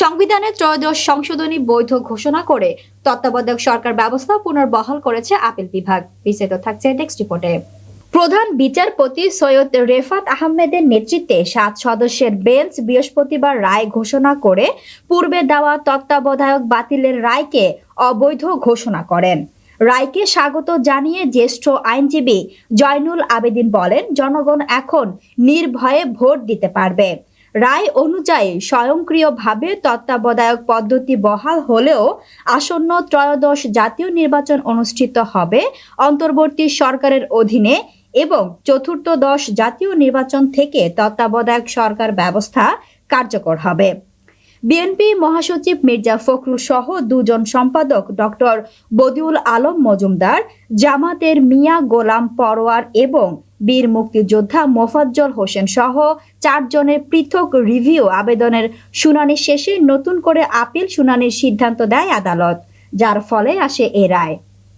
সংবিধানের ত্রয়োদশ সংশোধনী বৈধ ঘোষণা করে তত্ত্বাবধায়ক সরকার ব্যবস্থা পুনর্বহাল করেছে আপিল বিভাগ। বিস্তারিত থাকছে টেক্সট রিপোর্টে প্রধান বিচারপতি সৈয়দ রেফাত আহমেদের নেতৃত্বে সাত সদস্যের বেঞ্চ বৃহস্পতিবার রায় ঘোষণা করে পূর্বে দেওয়া তত্ত্বাবধায়ক বাতিলের রায়কে অবৈধ ঘোষণা করেন। রায়কে স্বাগত জানিয়ে জ্যেষ্ঠ আইনজীবী জয়নুল আবেদিন বলেন, জনগণ এখন নির্ভয়ে ভোট দিতে পারবে। রায় অনুযায়ী স্বয়ংক্রিয়ভাবে তত্ত্বাবধায়ক পদ্ধতি বহাল হলেও আসন্ন ত্রয়োদশ জাতীয় নির্বাচন অনুষ্ঠিত হবে অন্তর্বর্তী সরকারের অধীনে এবং চতুর্থদশ জাতীয় নির্বাচন থেকে তত্ত্বাবধায়ক সরকার ব্যবস্থা কার্যকর হবে। বিএনপি মহাসচিব মির্জা ফখরুল সহ দুজন সম্পাদক ডক্টর বদিউল আলম মজুমদার, জামাতের মিয়া গোলাম পরোয়ার এবং বীর মুক্তিযোদ্ধা মোফাজ্জল হোসেন সহ চারজনের পৃথক রিভিউ আবেদনের শুনানি শেষে নতুন করে আপিল শুনানির সিদ্ধান্ত দেয় আদালত, যার ফলে আসে এ রায়।